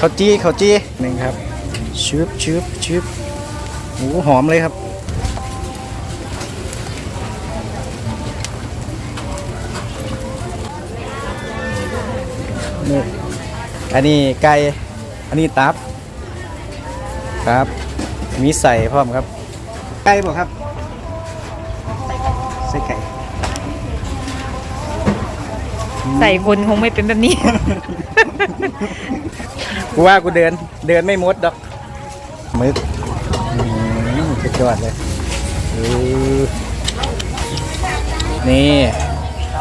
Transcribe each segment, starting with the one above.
ข้าวจี้ข้าวจี้หนึ่งครับชืบชืบชืบโอ้หอมเลยครับ นี่ อันนี้ไก่ อันนี้ตับ ครับ มีใส่พร้อมครับ ไก่บ่ครับ ใส่ไก่ใส่คนคงไม่เป็นแบบนี้ กูว่ากูเดิน เดินไม่มดดอกมึกอืมสุดยอดเลยเออนี่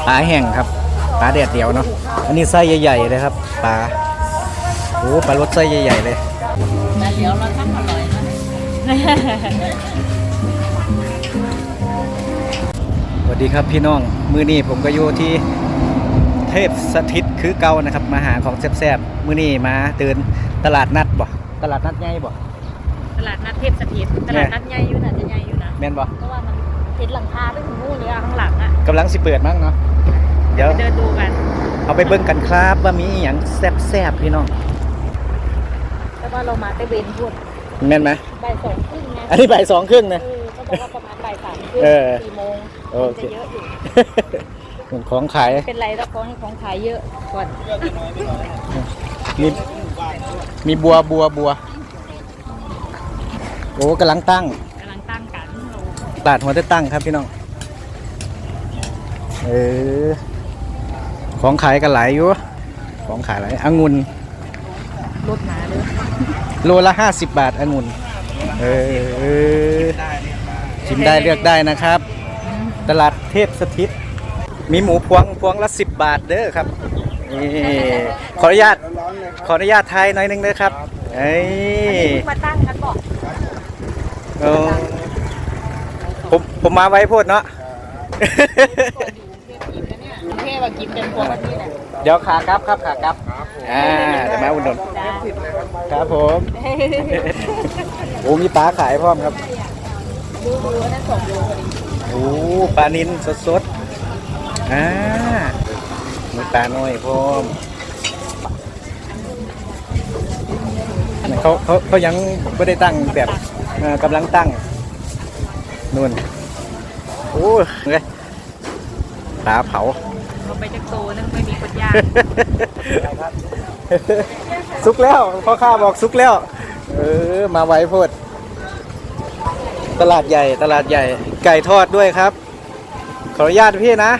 ปลาแห้งครับปลาแดดเดียวเนาะอันนี้ไส้ใหญ่ๆเลยครับปลาโอ้ปลารสไส้ใหญ่ๆเลยเดี๋ยวเราทำอร่อยนะสวัสดีครับพี่น้อง มือนี้ผมก็อยู่ที่ เทพสถิตคือเก่านะครับมาหาของแซ่บๆมือนี้มาเดินตลาดนัดบ่ตลาดนัดใหญ่บ่ตลาดนัดเทพสถิตตลาดนัดใหญ่อยู่นะจะใหญ่อยู่นะแม่นบ่เพราะว่ามันเห็นหลังคาไปถึงนู่นเลยอะข้างหลังอะกำลังสิเปิดมั้งเนาะเดี๋ยวไปเดินดูกัน เอาไปเบิ่งกันครับว่ามีอหย่างแซ่บๆพี่น้องแต่ว่าเรามาแต่เบนพูดแม่นไหมบ่ายสองครึ่งไงอันนี้บ่ายสองครึ่งนะเออก็บอกว่าประมาณบ่ายสามครึ่งเออสี่โมงโอเคจะเยอะอยู่ ของขายเป็นไรแล้วของให้ของขายเยอะก่อนมีมีบัวบัวบัว โอ้กำลังตั้งกำลังตั้งกันเราตลาดหัวได้ตั้งครับพี่น้อง เออ ของขายกันหลายอยู่ ของขายหลายองุ่นลดมาเลยโลละห้าสิบบาทองุ่น เออชิมได้เลือกได้นะครับ ตลาดเทพสถิต มีหมูพวงพวงละสิบบาทเด้อครับนี่ขออนุญาตขออนุญาตไทยหน่อยหนึงเด้อครับเอ้ยมาตั้งกันบอกเออผมผมมาไว้พูดเนาะ กรุงเทพอะกินเป็นพวกแบบนี้แหละเดี๋ยวขากลับครับขากลับอ่าเดี๋ยวมาอุดหนุนจ้าครับผมโอ้มีปลาขายพร้อมครับ ดูดูอันนั้นสองโลพอดีโอ้ปลานินสดๆ อ่ามีปลาน้อยพร้อมเขาเขาเขายังไม่ได้ตั้งแบบเอ่อกำลังตั้งนู่นโอ้ยเลยปลาเผาเราไปจากโตนึงไม่มีคนย่างสุกแล้วพ่อข้าบอกสุกแล้ว เออ มาไว้โพด ตลาดใหญ่ตลาดใหญ่ ไก่ทอดด้วยครับ ขออนุญาตพี่นะ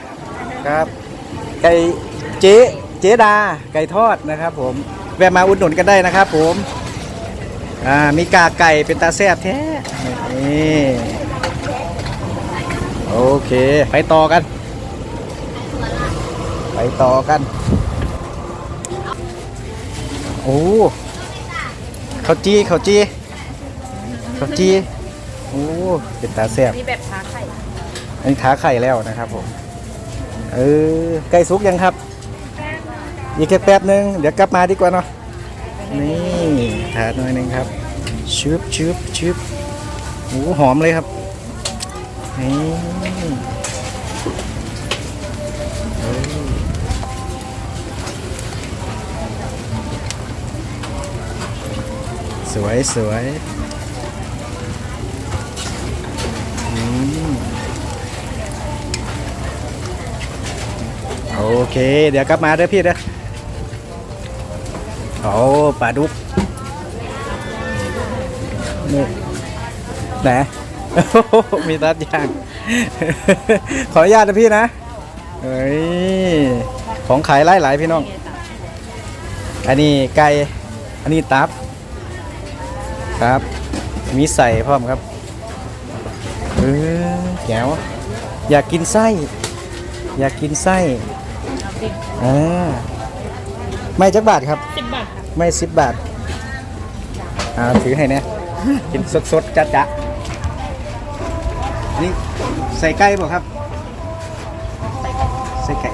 ครับไก่เจ๊เจ๊ดาไก่ทอดนะครับ ผมแวะมาอุดหนุนกันได้นะครับ ผมอ่ามีกากไก่เป็นตาแซ่บแท้นี่โอเค ไปต่อกัน ไปต่อกัน โอ้ข้าวจี้ข้าวจี้ข้าวจี้โอ้เป็นตาแซ่บนี่แบบขาไข่อันนี้ขาไข่แล้วนะครับผม เออไก่สุกยังครับอีกแค่แป๊บนึง เดี๋ยวกลับมาดีกว่าเนาะนี่ถาดหน่อยหนึงครับชืบชืบชืบโอ้หอมเลยครับนี่สวยสวย โอเค เดี๋ยวกลับมาเด้อพี่เด้อโอ้ปลาดุกนี่ไหนมีตัดย่าง ขออนุญาตนะพี่นะเฮ้ยของขายหลายหลายพี่น้อง อันนี้ไก่อันนี้ตับครับ มีใส่พร้อมครับเออแก้วอยากกินไส้ อยากกินไส้ อ่าไม่จักบาทครับ สิบบาทค่ะไม่สิบบาทอ่าถือให้เนี่ยกินสดๆจัดจะนี่ใส่ไก่บ่ครับ ใส่ไก่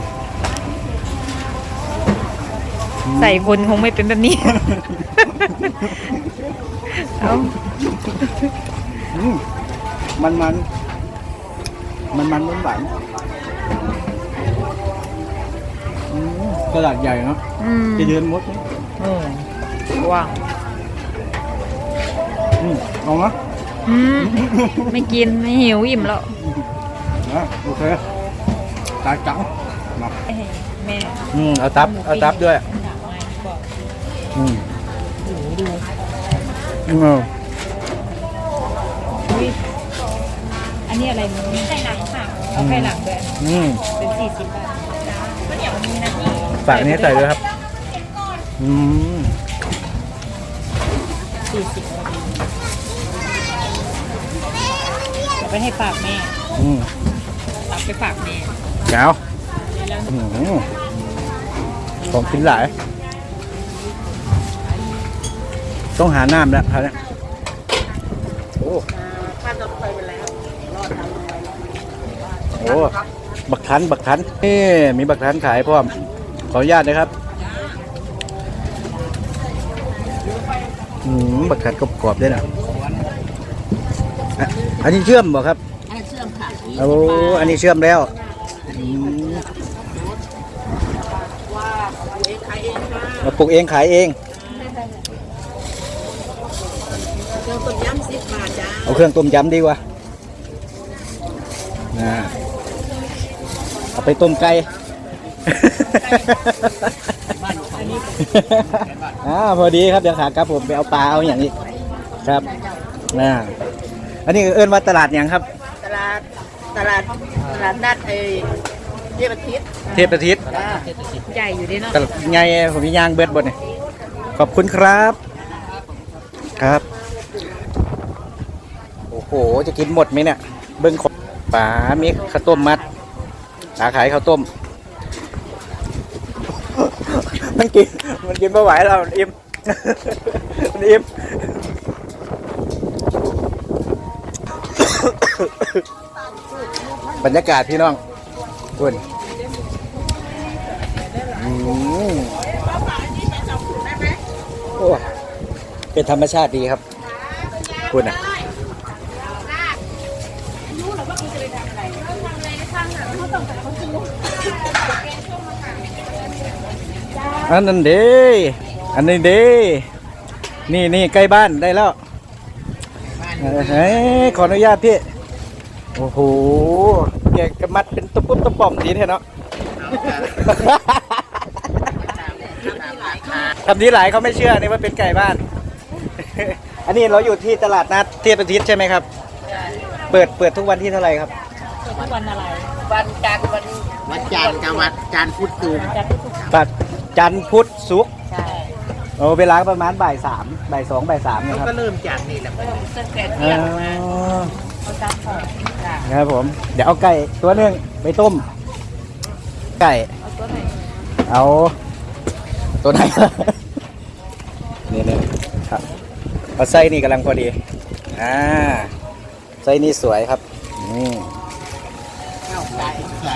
ใส่คนคงไม่เป็นแบบนี้ เอาอืมมันมันมันมันหวานอืม ตลาดใหญ่เนาะอืมจะเดินมดไหมอืมว้าวอืมเอานะอืมไม่กินไม่หิวอิ่มแล้วอะโอเคตายจังมาเอ้ยแม่อืมเอาตับเอาตับด้วยหนักไหมบอกอืมดูดูอืมอุ้ยอันนี้อะไรมึงไข่หลังค่ะเอาไข่หลังด้วยอืมเป็นสี่สิบบาทก็เดี๋ยวมีนะ พี่ฝากอันนี้ใส่ด้วยครับอืมสี่สิบพอดีเอาไปให้ฝากแม่อืมตับไปฝากแม่แก้วอืมของกินหลาย ต้องหาน้ำแล้วครับเนี่ยโอ้ข้ามรถไฟไปแล้วโอ้บักทัน บักทันนี่มีบักทันขายพร้อม ขออนุญาตนะครับอืมบักทันกรอบๆด้วยนะอะอันนี้เชื่อมบ่ครับอันนี้เชื่อมค่ะโอ้อันนี้เชื่อมแล้วอืมมาปลูกเองขายเอง เครื่องต้มยำสิบบาทจ้าเอาเครื่องต้มยำดีกว่านะเอาไปต้มไก่ อ่าพอดีครับเดี๋ยวขากลับผมไปเอาปลาเอาอย่างนี้ครับนะอันนี้เอิ้นว่าตลาดอย่างครับ ตลาดตลาดตลาดนัดไอ้เทพอาทิตย์เทพอาทิตย์จ้าใหญ่อยู่ดิเนาะตลาดไงผมมีย่างเบิดบนเนี่ยขอบคุณครับ ครับ โอ้โหจะกินหมดไหมเนี่ยเบิ้งของป๋ามีข้าวต้มมัดป๋าขายข้าวต้ม มันกินมันกินไม่ไหวแล้วมันอิ่มมันอิ่มบรรยากาศพี่น้องคุณโอ้เป็นธรรมชาติดีครับ คุณอะ อันนั้นเด้อันนี้เด้นี่นี่ใกล้บ้านได้แล้วเฮ้ยขออนุญาตพี่ โอ้โห แกกระมัดเป็นตะปุ่มตะป่อมดีแท้เนาะทำนี้หลายเขาไม่เชื่อนี่ว่าเป็นไก่บ้าน อันนี้เราอยู่ที่ตลาดนัดเทียบอาทิตย์ใช่ไหมครับ เปิดเปิดทุกวันที่เท่าไหร่ครับ เปิดทุกวันอะไร วันจันทร์วันวันจันทร์กับวันจันทร์พุธศุกร์จัดทุกสุกร์ปัด จันทร์พุธศุกร์ใช่โอ้เวลาประมาณบ่ายสามบ่ายสองบ่ายสามเขานะครับก็เริ่มจากนี่แหละเริ่มตั้งแต่อ๋เที่ยงอเขาจัดของจ้ะครับผม เดี๋ยวเอาไก่ตัวหนึ่งไปต้ม ไก่ เอาตัวไหนเอาตัวไหน นี่นี่ครับเอาไส้นี่กำลังพอดี อ่าไส้นี่สวยครับอืม ข้าวไก่ใส่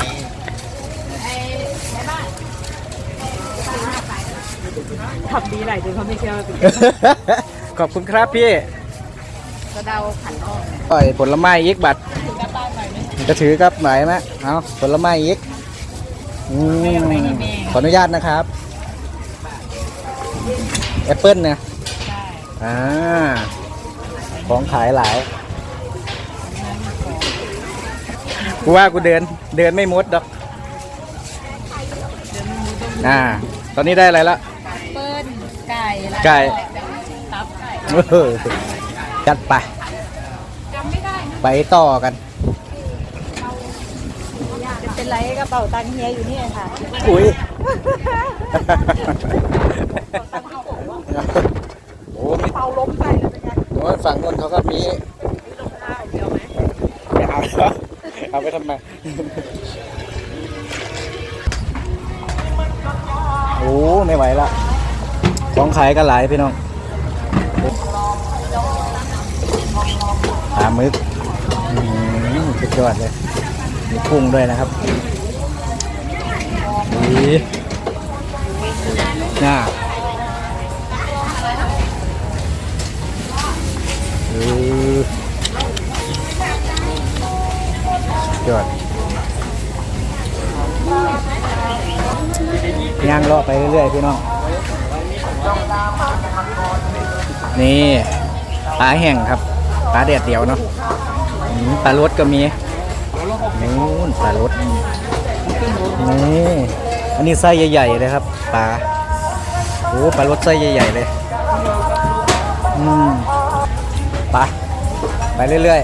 ขับดีหลายจนเขาไม่เชื่อว่าเป็นขอบคุณครับพี่กระเดาขันอ้อมปล่อยผลไม้อีกบัตรถึงกระต้านหน่อยไหมจะถือครับไหนไหมเอาผลไม้อีกอืมขออนุญาตนะครับแอปเปิลเนี่ยใช่อ่าของขายหลายกูว่ากูเดินเดินไม่มดดอก อ่า ตอนนี้ได้อะไรละเปิ้ลไก่แล้ว ไก่ตับไก่เออจัดไปจำไม่ได้ไปต่อกัน เป็นไรกระเป๋าตังค์เฮียอยู่นี่ค่ะอุ้ยโอ้มีเป่าล้มไปเลยเป็นไงโอ้ยฝั่งนู้นเขาก็มีลงข้าวเดียวไหมไม่เอาแล้วเอาไปทำไมโอ้ไม่ไหวละ ของขายกันหลายพี่น้องปลาหมึกอื้อหือสุดยอดเลย มีกุ้งด้วยนะครับดีน่าเออสุดยอดย่างเลาะไปเรื่อยๆพี่น้อง นี่ปลาแห้งครับปลาแดดเดียวเนาะปลารสก็มีนู่นปลารสนี่อันนี้ไส้ใหญ่ๆเลยครับปลาโอ้ปลารสไส้ใหญ่ๆเลยอืมไปไปเรื่อย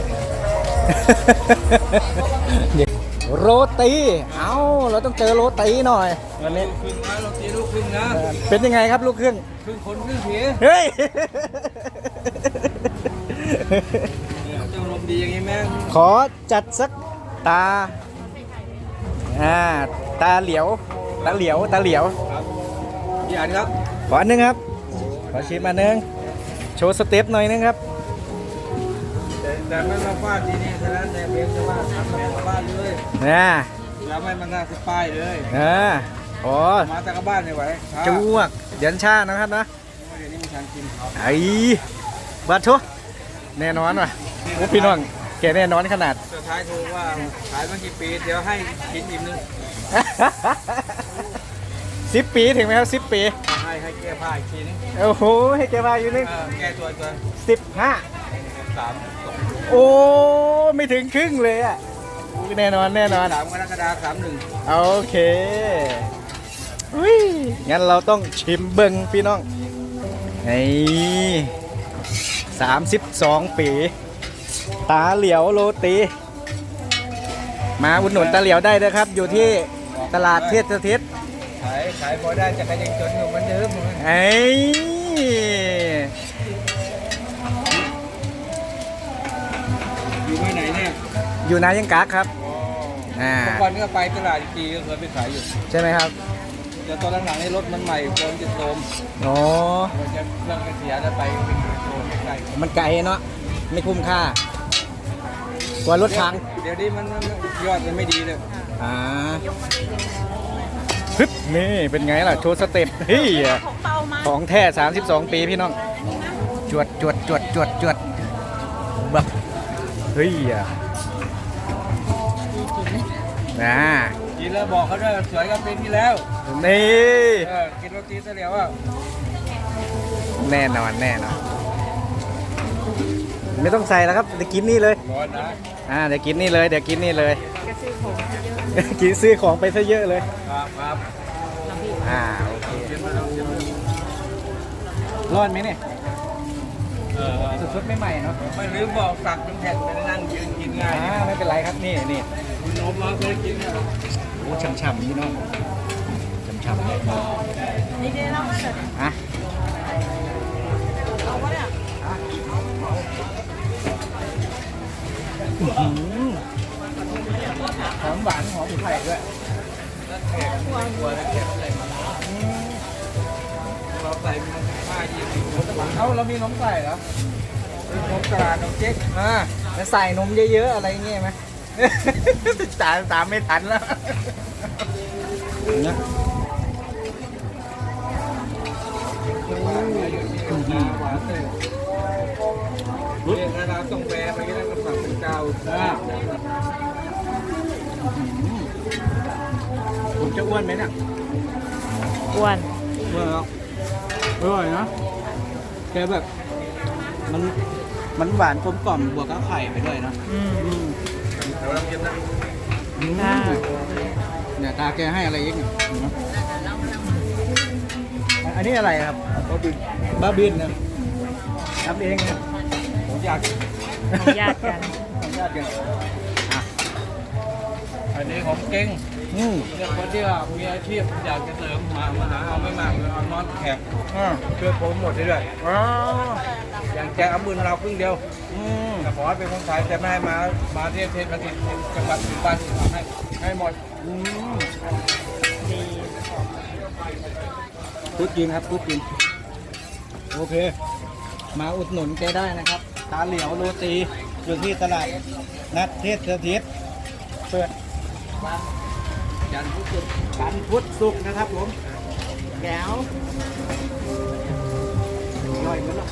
ๆ โรตี เอาเราต้องเจอโรตีหน่อย วันนี้ ครึ่งนะเราตีลูกครึ่งนะเป็นยังไงครับลูกครึ่ง ครึ่งคนครึ่งผีเฮ้ย เนี่ยเจ้าลมดีอย่างนี้แม่งขอจัดสักตา อ่า ตาเหลียว ตาเหลียว ตาเหลียว ครับพี่อันครับ ขออันหนึงครับ ขอชิมอันหนึง โชว์สเต็ปหน่อยนึงครับ แต่แต่ไม่มาฟาดที่นี่ฉะนั้นแต่เพียงแต่ว่าทำแม่กับบ้านเลยอ่าแล้วไม่มาหน้าสป้ายเลยอ่าโอ้มาแต่กับบ้านไม่ไหวครับจวกเยันชานะครับนะเดี๋ยวนี้มีทางกินครับไอ้บาดโชแน่นอนว่ะโอ้พี่น้องแกแน่นอนขนาดสุดท้ายโทรว่าขายมากี่ปีเดี๋ยวให้กินอิ่มนึงสิบปีถึงไหมครับสิบปีให้ให้แก้ผ้าอีกทีนึงโอ้โหให้แกมาอยู่นึงเออแก้ตัวตัวสิบห้าสามสอง โอ้ไม่ถึงครึ่งเลยอะแน่นอนแน่นอนสามกรกฎาคมสามหนึ่งโอเคอุ้ยงั้นเราต้องชิมเบิงพี่น้องไอ้สามสิบสองปี ตาเหลียวโรตี มาอุดหนุนตาเหลียวได้นะครับ อยู่ที่ตลาดเทศทิศขายขายพอได้แต่ก็ยังจนอยู่เหมือนเดิมไอ้ อยู่นายังกักครับอ่าเมื่อก่อนก็ไปตลาดอีกทีก็เคยไปขายอยู่ ใช่ไหมครับแต่ตอนหลังๆนี่รถมันใหม่คนจะโทรมอ๋อมันจะเครื่องกระเสียแล้วไปเป็นโทรมใกล้มันไกลเนาะไม่คุ้มค่ากลัวรถพังเดี๋ยวนี้มันมันยอดมันไม่ดีเลยอ่าฮึบนี่เป็นไงล่ะโชว์สเต็ปเฮ้ยของแท้ 32 ปีพี่น้อง จวดจวดจวดจวดจวดแบบเฮ้ยอะ นะกินแล้วบอกเขาด้วยสวยกับปีที่แล้วนี่เออกินโรตีเสลียวอะแน่นอนแน่นอนไม่ต้องใส่แล้วครับเดี๋ยวกินนี่เลยร้อนนะอ่าเดี๋ยวกินนี่เลยเดี๋ยวกินนี่เลยกินซื้อของไปซะเยอะเลยครับครับอ่าโอเคเตรียมมาแล้วเตรียมมาแล้วร้อนไหมเนี่ยเออสดๆไม่ใหม่เนาะไม่ลืมบอกตักเป็นแผ่นไปนั่งยืนกินง่ายอ่าไม่เป็นไรครับนี่นี่คุณ นมมาเคยกินเนี่ยโอ้ช่ำๆนี่เนาะช่ำๆเลยอะอื้อหือหอมหวานหอมไข่ด้วยแขกไม่กลัวแล้วแขกอะไรมาเราใส่เป็นผ้ายี่สิบเอ้าเรามีนมใส่เหรอนมตลาดนมเจ๊กอ่าแล้วใส่นมเยอะๆอะไรเงี้ยไหม ตามตามไม่ทันแล้วเนี่ยหวานเลยเรียกเราต้องแปรไปก็ได้ก็สั่งเป็นเจ้าผมจะอ้วนไหมเนี่ยอ้วนเมื่ออร่อยนะแกแบบ มันมันหวานกลมกล่อมบวกกับไข่ไปด้วยเนอะอืมอืม เดี๋ยวเราเก็บนะอืมค่ะเนี่ยตาแกให้อะไรอีกเนี่ยเห็นไหมอันนี้อะไรครับก็บินบ้าบินนะทำเองนะผมอยาก ของญาติกันทำญาติกันอะอันนี้ของเก่งอืมเรื่องคนที่ว่ามีอาชีพอยากจะเสริมมามาหาเอาไม่มากเลยเอานอนแขกอ่าช่วยโปรโมทได้ด้วยอ๋ออย่างแจกเอาบุญเราครึ่งเดียว อืมแต่ ขอให้เป็นคนขายแต่ไม่ให้มา มาเทศเทศมาติดจังหวัดอื่นบ้านอื่นทำให้ให้หมดอืมพูดจริงครับพูดจริงโอเค มาอุดหนุนแกได้นะครับตาเหลียวโรตีอยู่ที่ตลาดนัดเทศเทิศเปิดยันทุกจุดวันพุธศุกร์นะครับผมแก้วอร่อยไหมล่ะ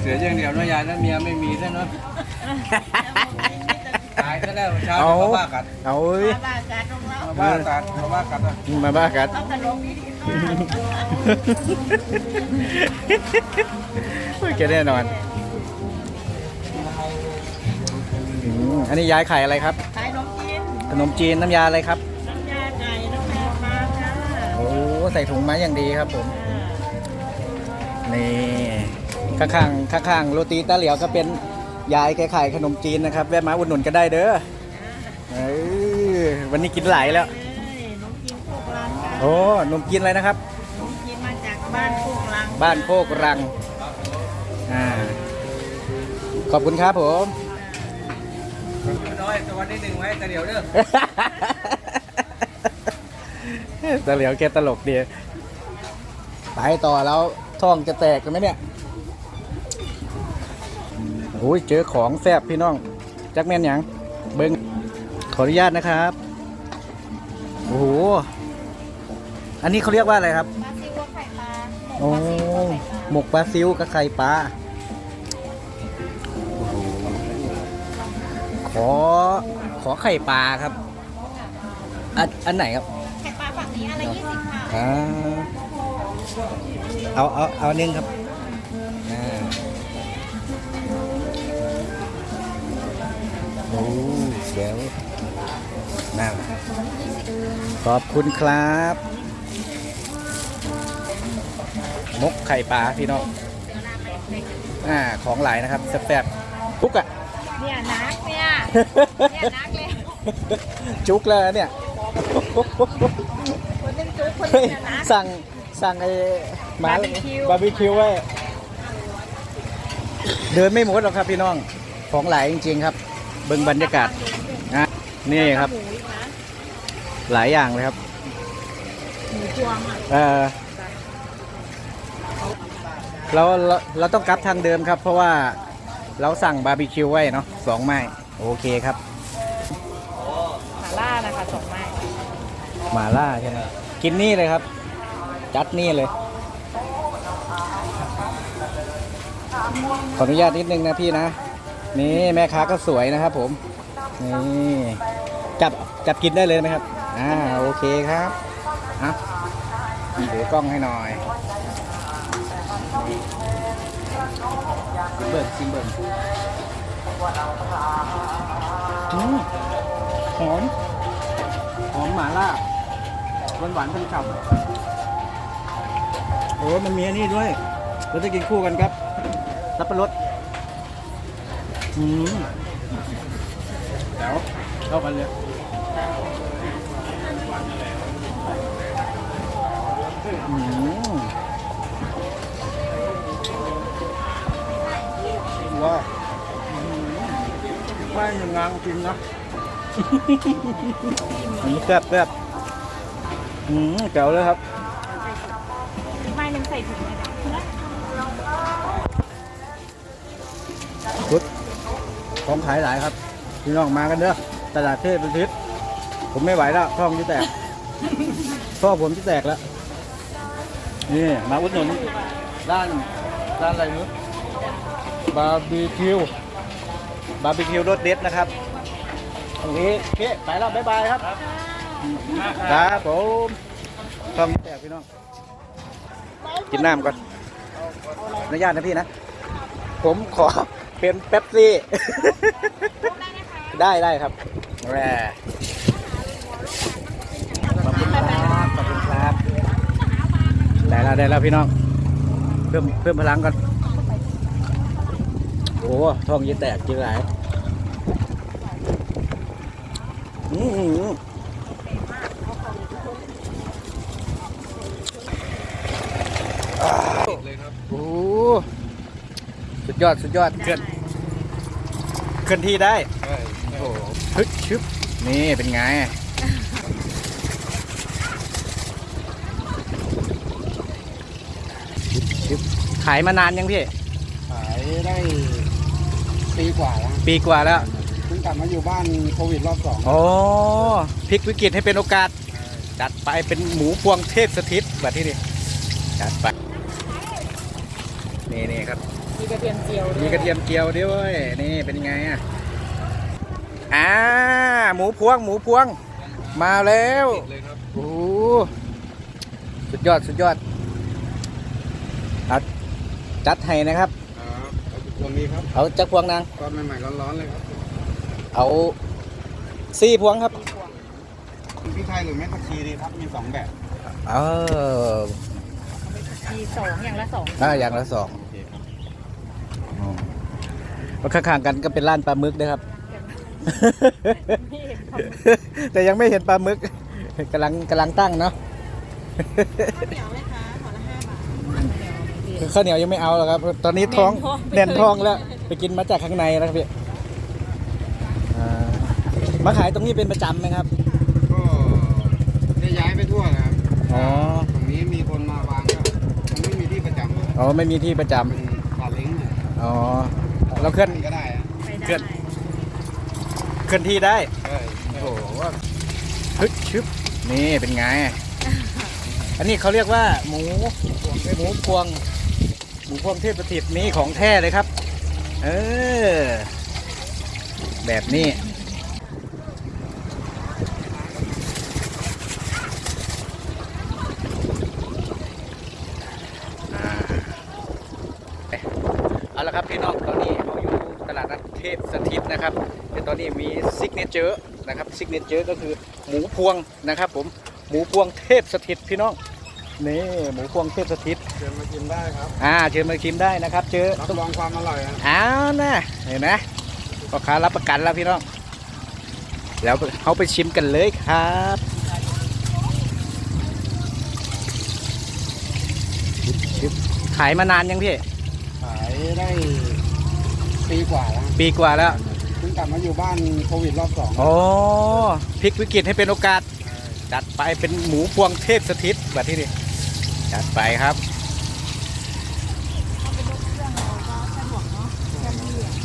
เสียอย่างเดียวเนาะยายนะเมียไม่มีแล้วเนาะตายซะแล้วเช้าเอามาว่ากันเอาเว้ยมาบ้านการของเรามาว่ากันมาว่ากันนะมาบ้ากันต้องขนมนี้ดีมากโอ้ยแกแน่นอนอืมอันนี้ยายขายอะไรครับขายขนมจีนขนมจีนน้ำยาอะไรครับ ใส่ถุงไม้อย่างดีครับผม นี่ข้างๆข้างๆโรตีตาเหลียวก็เป็นยายแกขายขนมจีนนะครับ แวะมาอุดหนุนก็ได้เด้อเอ้ยวันนี้กินหลายแล้วเอ้ยขนมจีนโคกลังค่ะโอ้ขนมจีนอะไรนะครับขนมจีนมาจากบ้านโคกลังบ้านโคกรังอ่าขอบคุณครับผม น้อยตัวนิดหนึ่งไว้แต่เดี๋ยวเด้อ ตาเหลียวแกตลกดีไปต่อแล้วท้องจะแตกกันไหมเนี่ยโอ้ยเจอของแซ่บพี่น้อง จักแม่นหยังเบิ้งขออนุญาตนะครับ โอ้โห อันนี้เขาเรียกว่าอะไรครับ ปลาซิวกับไข่ปลาโอ้ หมกปลาซิวกับไข่ปลาโอ้โหขอ ขอไข่ปลาครับอันอันไหนครับ ไข่ปลาฝั่งนี้อะไรยี่สิบค่ะอ่าเอาเอาเอาหนึ่งครับอ่าโอ้เดี๋ยวนั่นขอบคุณครับมกไข่ปลาพี่น้องอ่าของหลายนะครับแซ่บๆปุ๊กอะเนี่ยนักเนี่ยเนี่ยนักเลยจุกเลยเนี่ย คนหนึงจุ๊บคนหนึเฮ้ยงเนี่ยนักสั่งสั่งไอ้หมาบาร์บีคิว บาร์บีคิวไว้เดินไม่หมดหรอกครับพี่น้องของหลายจริง ๆ ครับ เบิ่งบรรยากาศนะนี่ครับหมูอีกนะหลายอย่างเลยครับ หมูพวงอะเออเราเราเราต้องกลับทางเดิมครับ เพราะว่าเราสั่งบาร์บีคิวไว้เนาะสองไม้โอเคครับหมาล่านะคะสองไม้หมาล่าใช่ไหม กินนี่เลยครับ จัดนี่เลย ขออนุญาตนิดนึงนะพี่นะ นี่แม่ค้าก็สวยนะครับ ผม นี่จับจับกินได้เลยไหมครับ อ่าโอเคครับอะถือกล้องให้หน่อยซิงเบิร์ซิงเบิร์อืมหอม หอมหมาล่า หวานหวานๆฉ่ำๆโอ้มันมีอันนี้ด้วย เราจะกินคู่กันครับสับปะรดอืมเดี๋ยวเข้ากันเลยอืมว้าวอืมไม่ยังงางจริงนะอันนี้แซ่บแซ่บ อืมเก๋วเลยครับไม้หนึงใส่ถุงเลยนะชุดของขายหลายครับพี่น้องมากันเด้อตลาดเทพเป็นทิศผมไม่ไหวแล้วท้องจะแตกท้องผมจะแตกแล้ว นี่มาอุดหนุนด้านด้านอะไรนู้นบาร์บีคิวบาร์บีคิวรสเด็ดนะครับ โอเคโอเคไปแล้ว บ๊ายบายครับ ครับผมท้องจะแตกพี่น้อง กินน้ำก่อนอนุญาตนะพี่นะ ผมขอเป็นเป๊ปซี่ ได้ได้ครับแหม่ขอบคุณครับขอบคุณครับ ได้แล้วได้แล้วพี่น้อง เพิ่มเพิ่มพลังก่อนโอ้ท้องยีแตกกินหลายอือหืออ้าว เลยครับ โอ้สุด ยอดสุดยอดเกินเคลื่อนที่ได้ใช่โอ้โหฮึดชึบนี่เป็นไงชึบชึบขายมานานยังพี่ ขายได้ปีกว่าแล้วปีกว่าแล้วเพิ่งกลับมาอยู่บ้านโควิดรอบสองโอ้พลิกวิกฤตให้เป็นโอกาส จัดไปเป็นหมูพวงเทพสถิตแบบที่นี่จัดไป นี่นี่ครับ มีกระเทียมเจียวด้มีวยกระเทียมเจียวด้วยนี่เป็นยังไงอะอ่าหมูพวงหมูพวง มาแล้วเลยครับโอ้สุดยอดสุดยอดเอาจัดให้นะครับครับเอาพวงนี้ครับเอาจักพวงนางตอนใหม่ๆร้อนๆเลยครับ เอาสี่พวงครับพริกไทยหรือแม่ผักชีดีครับมีสองแบบเออมีสองอย่างละสองอ่าอย่างละสอง โอเคครับ อืม แล้วข้างๆกันก็เป็นร้านปลาหมึกนะครับ แต่ยังไม่เห็นปลาหมึกกำลังกำลังตั้งเนาะเหนียวไหมคะห่อละห้าบาทข้าวเหนียวยังไม่เอาหรอกครับ ตอนนี้ท้องแน่นท้องแล้ว ไปกินมาจากข้างในแล้วครับพี่อ่ามาขายตรงนี้เป็นประจำไหมครับ ก็ได้ย้ายไปทั่วนะครับอ๋อ ตรงนี้มีคนมาวางก็มันไม่มีที่ประจำเลยอ๋อไม่มีที่ประจำเป็นขาเล้งเนี่ยอ๋อ เราเคลื่อน ก็ได้อะไปเกิได้ดเคลื่อนที่ได้ใช่โอ้โหฮึดชึบนี่เป็นไง อันนี้เขาเรียกว่า หมูหมูพวง หมูพวงเทพสถิตนี้ของแท้เลยครับ เออ แบบนี้ อ่าเอาละครับพี่น้องตอนนี้เราอยู่ตลาดนัดเทพสถิตนะครับแต่ตอนนี้มีซิกเนเจอร์ นะครับซิกเนเจอร์ก็คือหมูพวงนะครับ ผมหมูพวงเทพสถิตพี่น้องนี่หมูพวงเทพสถิตเชิญมากินได้ครับอ่าเชิญมาชิมได้นะครับเจอรับรองความอร่อยนะอ้าวนะเห็นไหมพ่อค้ารับประกันแล้วพี่น้อง แล้วเขาไปชิมกันเลยครับชิมขายมานานยังพี่ขายได้ปีกว่าแล้วปีกว่าแล้วเพิ่ง กลับมาอยู่บ้านโควิดรอบสองโอ้พลิกวิกฤตให้เป็นโอกาส จัดไปเป็นหมูพวงเทพสถิตแบบที่นี่จัดไปครับ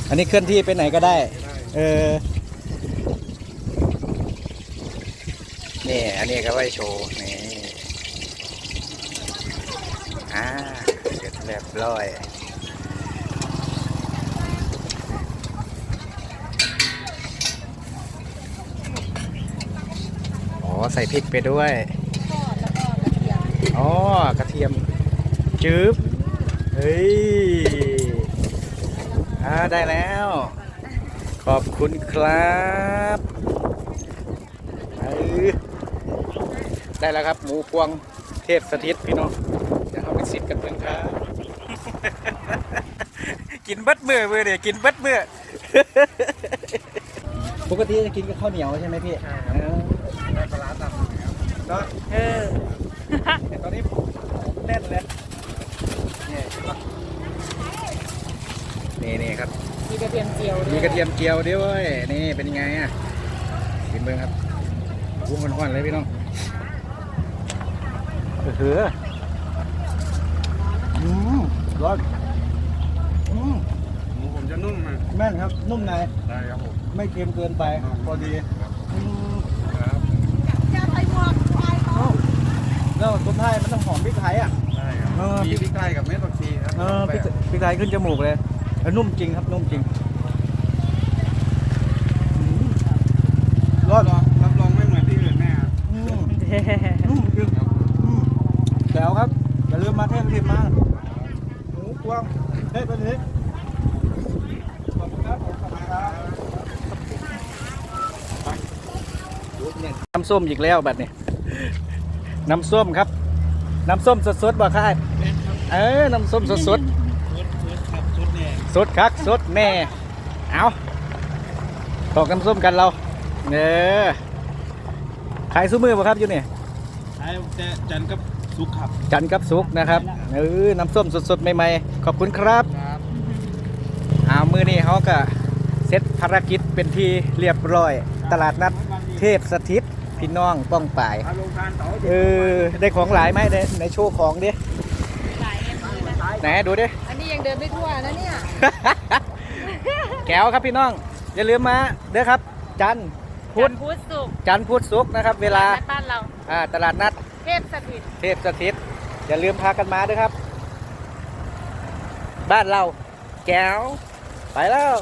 อันนี้เคลื่อนที่ไปไหนก็ได้ เออนี่อันนี้ก็ไว้โชว์นี่อ่าเสร็จเรียบร้อย ใส่พริกไปด้วยอ๋อกระเทียมจืบเฮ้ยอ่าได้แล้ว ขอบคุณครับเออได้แล้วครับ หมูพวงเทพสถิตพี่น้องเดี๋ยวเอาไปสิทธิ์กันเพื่อนครับ กินเบัดมือมือเดี๋ยวกินเบัดมือปกติจะกินกับข้าวเหนียวใช่ไหมพี่ใช่ครับ ได้ปลาร้าตับ เนาะเออแต่ตอนนี้แน่นเลยนี่นี่ครับ มีกระเทียมเจียวด้วยมีกระเทียมเจียวด้วยนี่เป็นยังไงอะกินเบิ้งครับวุ้งค่อนๆเลยพี่น้องเออหืออืมร้อนอืมหมูผมจะนุ่มอะแม่นครับ นุ่มในได้ครับผม ไม่เค็มเกินไปพอดีอืม ครับ แล้วต้นไทยมันต้องหอมพริกไทยอะได้ครับเออ มีพริกไทยกับเม็ดผักชีครับเออพริกพริกไทยขึ้นจมูกเลยแล้วนุ่มจริงครับนุ่มจริงอืมร้อนรับรองรับรองไม่เหมือนที่อื่นแน่ครับอืมนุ่มจริงอืมแจ๋วครับอย่าลืมมาเทพทิมมาหมูพวงเทพทิมขอบคุณครับผมขอบคุณครับน้ำส้มอีกแล้วบัดนี้ น้ำส้มครับ น้ำส้มสดๆบ่ค่ายเออน้ำส้มสดๆชุดครับชุดเนี่ยสดคักสดแน่เอาตอกน้ำส้มกันเราเนอขายซุ้มือป่ะครับอยู่นี่ใช้แต่จันกับซุกครับจันทร์กับสุกร์นะครับเออน้ำส้มสดๆใหม่ๆขอบคุณครับครับเอามือนี้เขาก็เสร็จภารกิจเป็นที่เรียบร้อย ตลาดนัดเทพสถิต พี่น้องป้องป่ายทางโรงทานเต๋าเออ ได้ของหลายไหมในในโชว์ของดิหลายเอ็มเลยนะไหนดูดิ อันนี้ยังเดินไม่ทั่วนะเนี่ย แก้วครับพี่น้อง อย่าลืมมาเด้อครับ จันทร์พุธพุธสุกร์จันทร์พุธศุกร์นะครับ เวลาบ้านเรา อ่าตลาดนัด เทพสถิต เทพสถิต อย่าลืมพากันมาด้วยครับ บ้านเรา แก้ว ไปแล้ว